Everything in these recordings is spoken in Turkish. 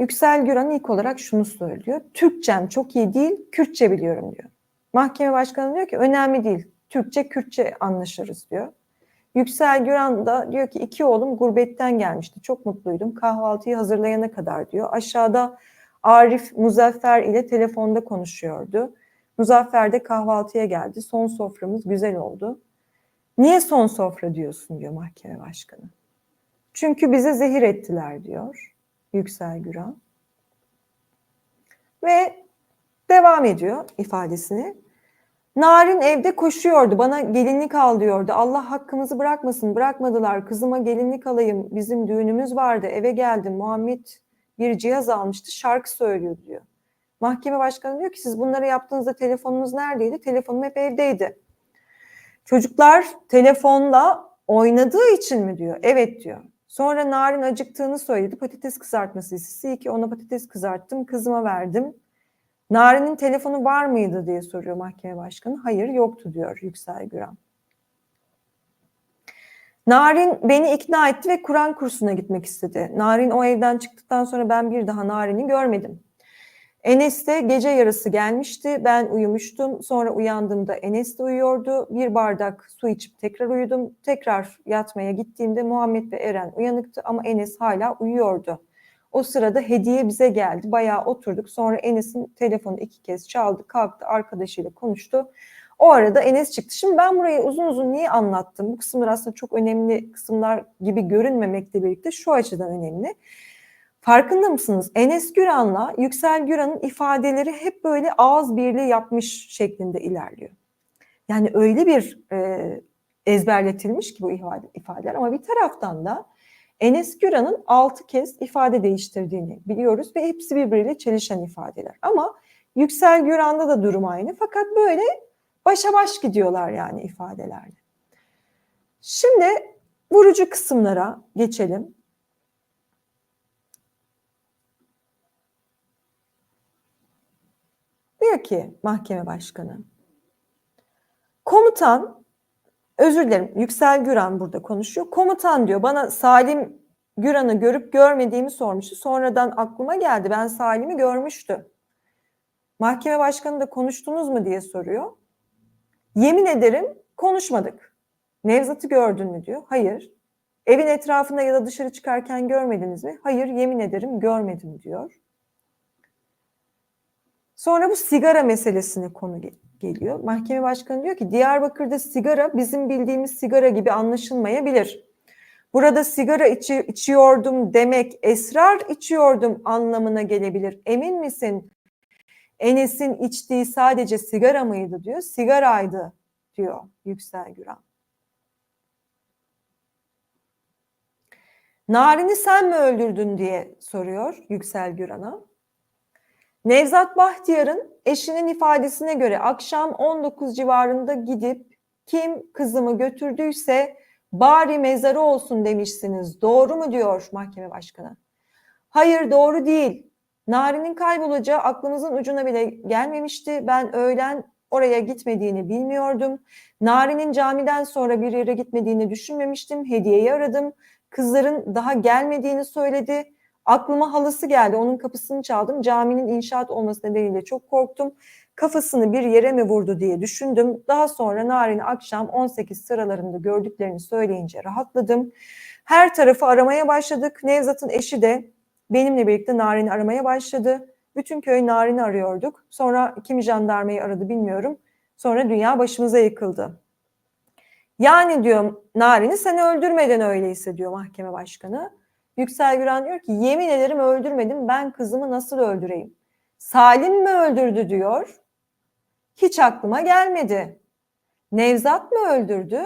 Yüksel Güran ilk olarak şunu söylüyor. Türkçem çok iyi değil, Kürtçe biliyorum diyor. Mahkeme başkanı diyor ki önemli değil. Türkçe, Kürtçe anlaşırız diyor. Yüksel Güran da diyor ki iki oğlum gurbetten gelmişti. Çok mutluydum. Kahvaltıyı hazırlayana kadar diyor. Aşağıda Arif Muzaffer ile telefonda konuşuyordu. Muzaffer de kahvaltıya geldi. Son soframız güzel oldu. Niye son sofra diyorsun diyor mahkeme başkanı. Çünkü bize zehir ettiler diyor Yüksel Güran. Ve devam ediyor ifadesini. Narin evde koşuyordu. Bana gelinlik al diyordu. Allah hakkımızı bırakmasın. Bırakmadılar. Kızıma gelinlik alayım. Bizim düğünümüz vardı. Eve geldim. Muhammed bir cihaz almıştı. Şarkı söylüyor diyor. Mahkeme başkanı diyor ki siz bunları yaptığınızda telefonunuz neredeydi? Telefonum hep evdeydi. Çocuklar telefonla oynadığı için mi diyor? Evet diyor. Sonra Narin acıktığını söyledi. Patates kızartması istedi. İyi ki ona patates kızarttım. Kızıma verdim. Narin'in telefonu var mıydı diye soruyor mahkeme başkanı. Hayır yoktu diyor Yüksel Güran. Narin beni ikna etti ve Kur'an kursuna gitmek istedi. Narin o evden çıktıktan sonra ben bir daha Narin'i görmedim. Enes de gece yarısı gelmişti. Ben uyumuştum. Sonra uyandığımda Enes de uyuyordu. Bir bardak su içip tekrar uyudum. Tekrar yatmaya gittiğimde Muhammed ve Eren uyanıktı ama Enes hala uyuyordu. O sırada hediye bize geldi. Bayağı oturduk. Sonra Enes'in telefonu iki kez çaldı. Kalktı arkadaşıyla konuştu. O arada Enes çıktı. Şimdi ben burayı uzun uzun niye anlattım? Bu kısımlar aslında çok önemli kısımlar gibi görünmemekle birlikte şu açıdan önemli. Farkında mısınız? Enes Güran'la Yüksel Güran'ın ifadeleri hep böyle ağız birliği yapmış şeklinde ilerliyor. Yani öyle bir e, ezberletilmiş ki bu ifade, ifadeler ama bir taraftan da Enes Güran'ın altı kez ifade değiştirdiğini biliyoruz ve hepsi birbiriyle çelişen ifadeler. Ama Yüksel Güran'da da durum aynı fakat böyle başa baş gidiyorlar yani ifadelerle. Şimdi vurucu kısımlara geçelim. Ki mahkeme başkanı, komutan, özür dilerim Yüksel Güran burada konuşuyor. Komutan diyor bana Salim Güran'ı görüp görmediğimi sormuştu. Sonradan aklıma geldi ben Salim'i görmüştüm. Mahkeme başkanı da konuştunuz mu diye soruyor. Yemin ederim konuşmadık. Nevzat'ı gördün mü diyor. Hayır. Evin etrafında ya da dışarı çıkarken görmediniz mi? Hayır yemin ederim görmedim diyor. Sonra bu sigara meselesine konu geliyor. Mahkeme başkanı diyor ki Diyarbakır'da sigara bizim bildiğimiz sigara gibi anlaşılmayabilir. Burada sigara içi, içiyordum demek esrar içiyordum anlamına gelebilir. Emin misin? Enes'in içtiği sadece sigara mıydı diyor. Sigaraydı diyor Yüksel Güran. Narin'i sen mi öldürdün diye soruyor Yüksel Güran'a. Nevzat Bahtiyar'ın eşinin ifadesine göre akşam 19 civarında gidip kim kızımı götürdüyse bari mezarı olsun demişsiniz. Doğru mu diyor mahkeme başkanı? Hayır doğru değil. Nari'nin kaybolacağı aklımızın ucuna bile gelmemişti. Ben öğlen oraya gitmediğini bilmiyordum. Nari'nin camiden sonra bir yere gitmediğini düşünmemiştim. Hediyeyi aradım. Kızların daha gelmediğini söyledi. Aklıma halası geldi. Onun kapısını çaldım. Caminin inşaat olması nedeniyle çok korktum. Kafasını bir yere mi vurdu diye düşündüm. Daha sonra Narin'i akşam 18 sıralarında gördüklerini söyleyince rahatladım. Her tarafı aramaya başladık. Nevzat'ın eşi de benimle birlikte Narin'i aramaya başladı. Bütün köy Narin'i arıyorduk. Sonra kimi jandarmayı aradı bilmiyorum. Sonra dünya başımıza yıkıldı. Yani diyor Narin'i sen öldürmeden öyleyse diyor mahkeme başkanı. Yüksel Güran diyor ki yemin ederim öldürmedim ben kızımı nasıl öldüreyim? Salim mi öldürdü diyor. Hiç aklıma gelmedi. Nevzat mı öldürdü?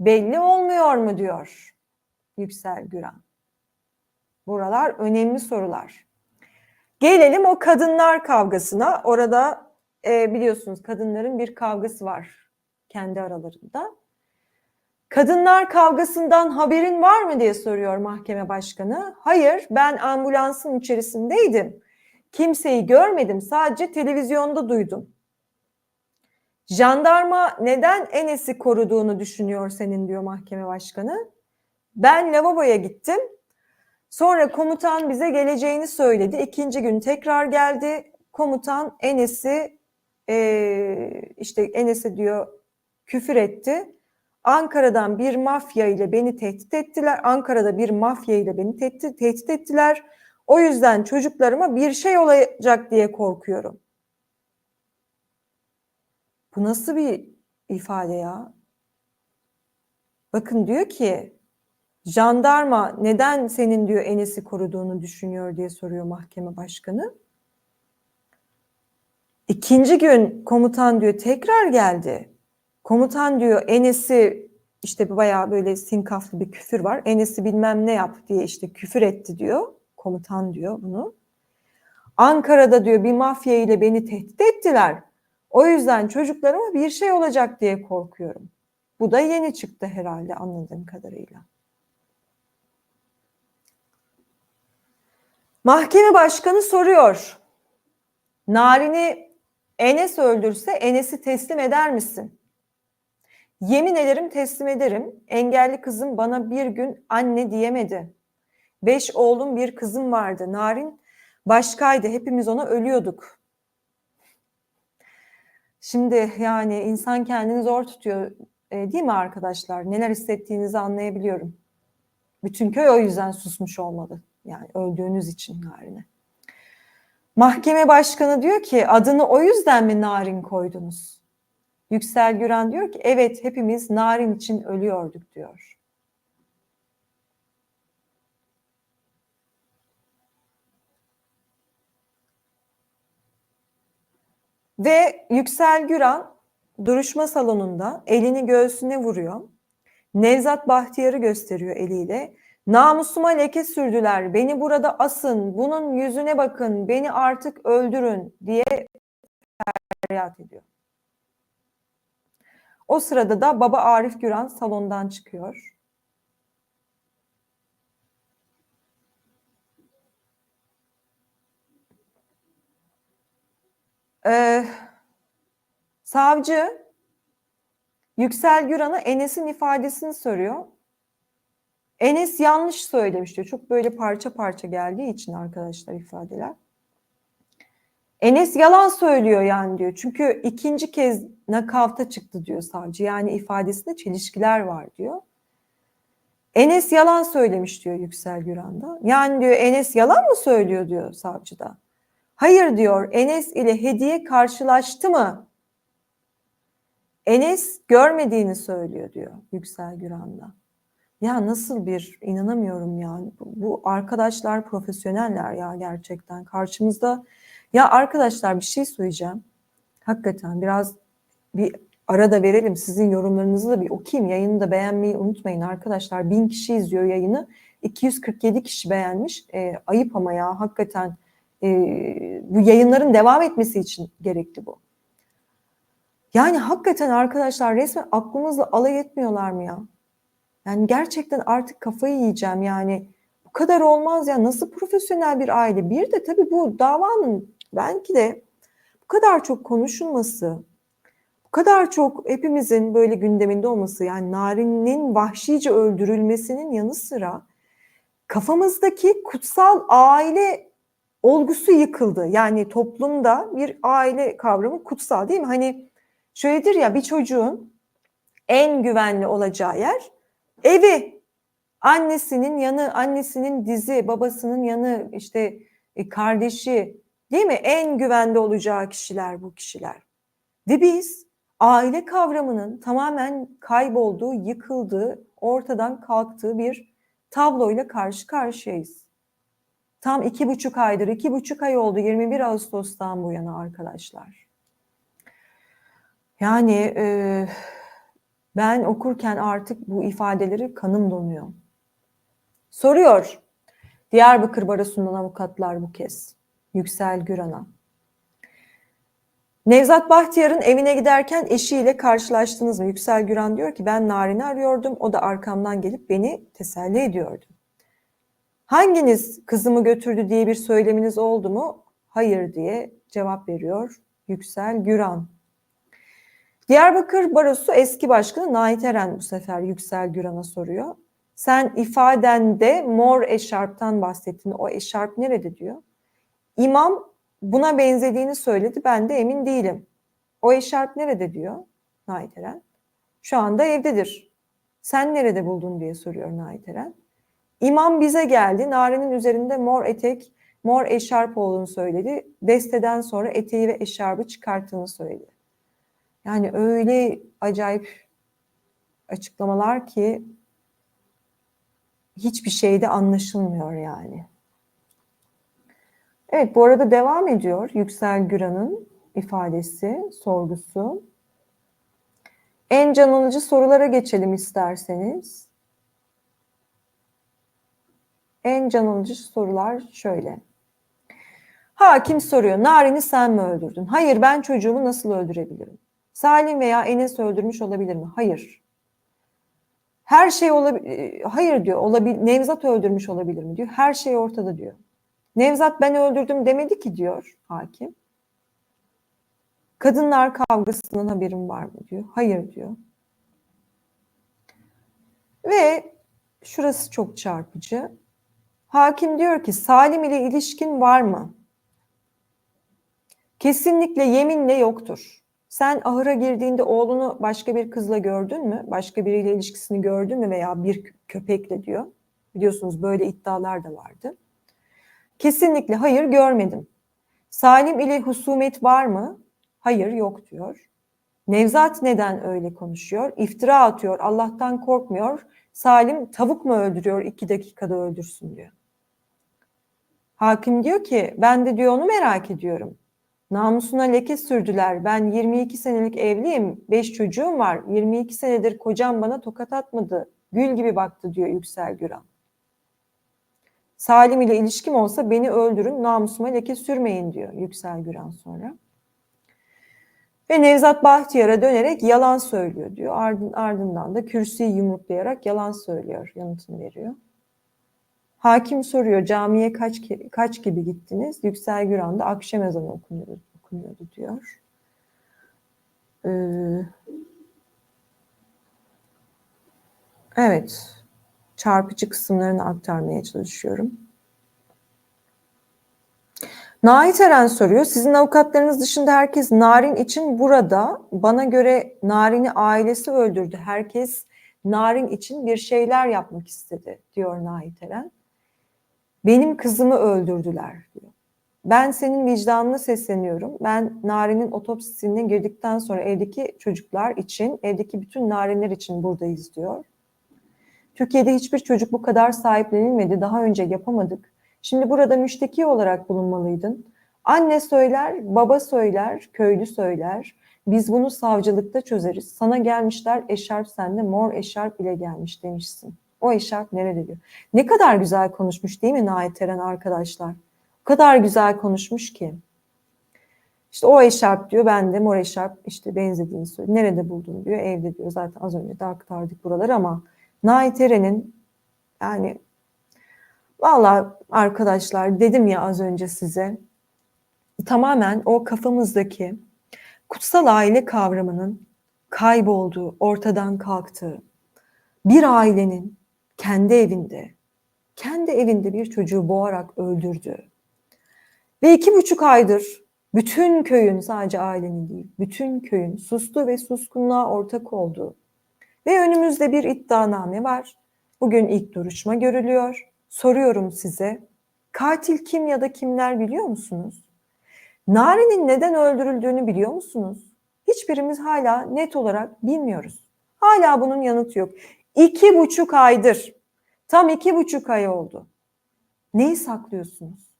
Belli olmuyor mu diyor Yüksel Güran. Buralar önemli sorular. Gelelim o kadınlar kavgasına. Orada e, biliyorsunuz kadınların bir kavgası var kendi aralarında. Kadınlar kavgasından haberin var mı diye soruyor mahkeme başkanı. Hayır, ben ambulansın içerisindeydim. Kimseyi görmedim, sadece televizyonda duydum. Jandarma neden Enes'i koruduğunu düşünüyor senin diyor mahkeme başkanı. Ben lavaboya gittim. Sonra komutan bize geleceğini söyledi. İkinci gün tekrar geldi. Komutan Enes'i eee, işte Enes'e diyor küfür etti. Ankara'dan bir mafya ile beni tehdit ettiler. Ankara'da bir mafya ile beni tehdit, tehdit ettiler. O yüzden çocuklarıma bir şey olacak diye korkuyorum. Bu nasıl bir ifade ya? Bakın diyor ki jandarma neden senin diyor Enes'i koruduğunu düşünüyor diye soruyor mahkeme başkanı. İkinci gün komutan diyor tekrar geldi. Komutan diyor Enes'i işte bayağı böyle sinkaflı bir küfür var. Enes'i bilmem ne yap diye işte küfür etti diyor. Komutan diyor bunu. Ankara'da diyor bir mafya ile beni tehdit ettiler. O yüzden çocuklarıma bir şey olacak diye korkuyorum. Bu da yeni çıktı herhalde anladığım kadarıyla. Mahkeme başkanı soruyor. Narin'i Enes öldürse Enes'i teslim eder misin? Yemin ederim teslim ederim. Engelli kızım bana bir gün anne diyemedi. Beş oğlum bir kızım vardı. Narin başkaydı. Hepimiz ona ölüyorduk. Şimdi yani insan kendini zor tutuyor. E, değil mi arkadaşlar? Neler hissettiğinizi anlayabiliyorum. Bütün köy o yüzden susmuş olmalı. Yani öldüğünüz için Narin'e. Mahkeme başkanı diyor ki adını o yüzden mi Narin koydunuz? Yüksel Güran diyor ki evet hepimiz Narin için ölüyorduk diyor. Ve Yüksel Güran duruşma salonunda elini göğsüne vuruyor. Nevzat Bahtiyar'ı gösteriyor eliyle. Namusuma leke sürdüler, beni burada asın, bunun yüzüne bakın, beni artık öldürün diye feryat ediyor. O sırada da baba Arif Güran salondan çıkıyor. Ee, savcı Yüksel Güran'a Enes'in ifadesini soruyor. Enes yanlış söylemiş diyor. Çok böyle parça parça geldiği için arkadaşlar ifadeler. Enes yalan söylüyor yani diyor. Çünkü ikinci kez nakavta çıktı diyor savcı. Yani ifadesinde çelişkiler var diyor. Enes yalan söylemiş diyor Yüksel Güran'da. Yani diyor Enes yalan mı söylüyor diyor savcıda. Hayır diyor Enes ile hediye karşılaştı mı? Enes görmediğini söylüyor diyor Yüksel Güran'da. Ya nasıl bir inanamıyorum yani bu, bu arkadaşlar profesyoneller ya gerçekten karşımızda ya arkadaşlar bir şey söyleyeceğim hakikaten biraz bir arada verelim sizin yorumlarınızı da bir okuyayım yayını da beğenmeyi unutmayın arkadaşlar bin kişi izliyor yayını 247 kişi beğenmiş e, ayıp ama ya hakikaten e, bu yayınların devam etmesi için gerekli bu. Yani hakikaten arkadaşlar resmen aklımızla alay etmiyorlar mı ya? Yani gerçekten artık kafayı yiyeceğim yani. Bu kadar olmaz ya. Nasıl profesyonel bir aile? Bir de tabii bu davanın belki de bu kadar çok konuşulması, bu kadar çok hepimizin böyle gündeminde olması yani Narin'in vahşice öldürülmesinin yanı sıra kafamızdaki kutsal aile olgusu yıkıldı. Yani toplumda bir aile kavramı kutsal değil mi? Hani şöyledir ya bir çocuğun en güvenli olacağı yer evi. Annesinin yanı, annesinin dizi, babasının yanı, işte e, kardeşi değil mi? En güvende olacağı kişiler bu kişiler. Ve biz aile kavramının tamamen kaybolduğu, yıkıldığı, ortadan kalktığı bir tabloyla karşı karşıyayız. Tam iki buçuk aydır, iki buçuk ay oldu 21 Ağustos'tan bu yana arkadaşlar. Yani e, ben okurken artık bu ifadeleri kanım donuyor. Soruyor Diyarbakır Barosu'ndan avukatlar bu kez. Yüksel Güran'a. Nevzat Bahtiyar'ın evine giderken eşiyle karşılaştınız mı? Yüksel Güran diyor ki ben Narin'i arıyordum. O da arkamdan gelip beni teselli ediyordu. Hanginiz kızımı götürdü diye bir söyleminiz oldu mu? Hayır diye cevap veriyor Yüksel Güran. Diyarbakır Barosu eski başkanı Nait Eren bu sefer Yüksel Güran'a soruyor. Sen ifadende mor eşarptan bahsettin. O eşarp nerede diyor? İmam buna benzediğini söyledi. Ben de emin değilim. O eşarp nerede diyor Nait Eren? Şu anda evdedir. Sen nerede buldun diye soruyor Nait Eren. İmam bize geldi. Narenin üzerinde mor etek, mor eşarp olduğunu söyledi. Desteden sonra eteği ve eşarbı çıkarttığını söyledi. Yani öyle acayip açıklamalar ki hiçbir şeyde anlaşılmıyor yani. Evet bu arada devam ediyor Yüksel Güran'ın ifadesi, sorgusu. En can alıcı sorulara geçelim isterseniz. En can alıcı sorular şöyle. Hakim soruyor. Narin'i sen mi öldürdün? Hayır ben çocuğumu nasıl öldürebilirim? Salim veya Enes öldürmüş olabilir mi? Hayır. Her şey olabilir. Hayır diyor. Olabilir. Nevzat öldürmüş olabilir mi diyor. Her şey ortada diyor. Nevzat ben öldürdüm demedi ki diyor hakim. Kadınlar kavgasından haberim var mı diyor. Hayır diyor. Ve şurası çok çarpıcı. Hakim diyor ki Salim ile ilişkin var mı? Kesinlikle yeminle yoktur. Sen ahıra girdiğinde oğlunu başka bir kızla gördün mü? Başka biriyle ilişkisini gördün mü veya bir köpekle diyor. Biliyorsunuz böyle iddialar da vardı. Kesinlikle hayır görmedim. Salim ile husumet var mı? Hayır yok diyor. Nevzat neden öyle konuşuyor? İftira atıyor, Allah'tan korkmuyor. Salim tavuk mu öldürüyor, iki dakikada öldürsün diyor. Hakim diyor ki ben de diyor onu merak ediyorum. Namusuna leke sürdüler. Ben 22 senelik evliyim. 5 çocuğum var. 22 senedir kocam bana tokat atmadı. Gül gibi baktı diyor Yüksel Güran. Salim ile ilişkim olsa beni öldürün, namusuma leke sürmeyin diyor Yüksel Güran sonra. Ve Nevzat Bahtiyar'a dönerek yalan söylüyor diyor. Ardın, ardından da kürsüyü yumruklayarak yalan söylüyor, yanıtını veriyor. Hakim soruyor camiye kaç kaç gibi gittiniz? Yüksel Güran'da akşam ezanı okunuyordu, okunuyordu diyor. Ee, evet. Çarpıcı kısımlarını aktarmaya çalışıyorum. Nait Eren soruyor. Sizin avukatlarınız dışında herkes Narin için burada. Bana göre Narin'i ailesi öldürdü. Herkes Narin için bir şeyler yapmak istedi diyor Nait Eren. Benim kızımı öldürdüler diyor. Ben senin vicdanına sesleniyorum. Ben Narin'in otopsisine girdikten sonra evdeki çocuklar için, evdeki bütün Narinler için buradayız diyor. Türkiye'de hiçbir çocuk bu kadar sahiplenilmedi. Daha önce yapamadık. Şimdi burada müşteki olarak bulunmalıydın. Anne söyler, baba söyler, köylü söyler. Biz bunu savcılıkta çözeriz. Sana gelmişler eşarp sende mor eşarp ile gelmiş demişsin. O eşarp nerede diyor. Ne kadar güzel konuşmuş değil mi Nait Eren arkadaşlar? O kadar güzel konuşmuş ki. İşte o eşarp diyor ben de mor eşarp işte benzediğini söylüyor. Nerede buldun diyor evde diyor. Zaten az önce de aktardık buraları ama Nait Eren'in yani valla arkadaşlar dedim ya az önce size tamamen o kafamızdaki kutsal aile kavramının kaybolduğu, ortadan kalktığı, bir ailenin kendi evinde, kendi evinde bir çocuğu boğarak öldürdü. Ve iki buçuk aydır bütün köyün sadece ailenin değil, bütün köyün sustu ve suskunluğa ortak olduğu ve önümüzde bir iddianame var. Bugün ilk duruşma görülüyor. Soruyorum size, katil kim ya da kimler biliyor musunuz? Nari'nin neden öldürüldüğünü biliyor musunuz? Hiçbirimiz hala net olarak bilmiyoruz. Hala bunun yanıtı yok. İki buçuk aydır, tam iki buçuk ay oldu. Neyi saklıyorsunuz?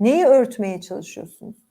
Neyi örtmeye çalışıyorsunuz?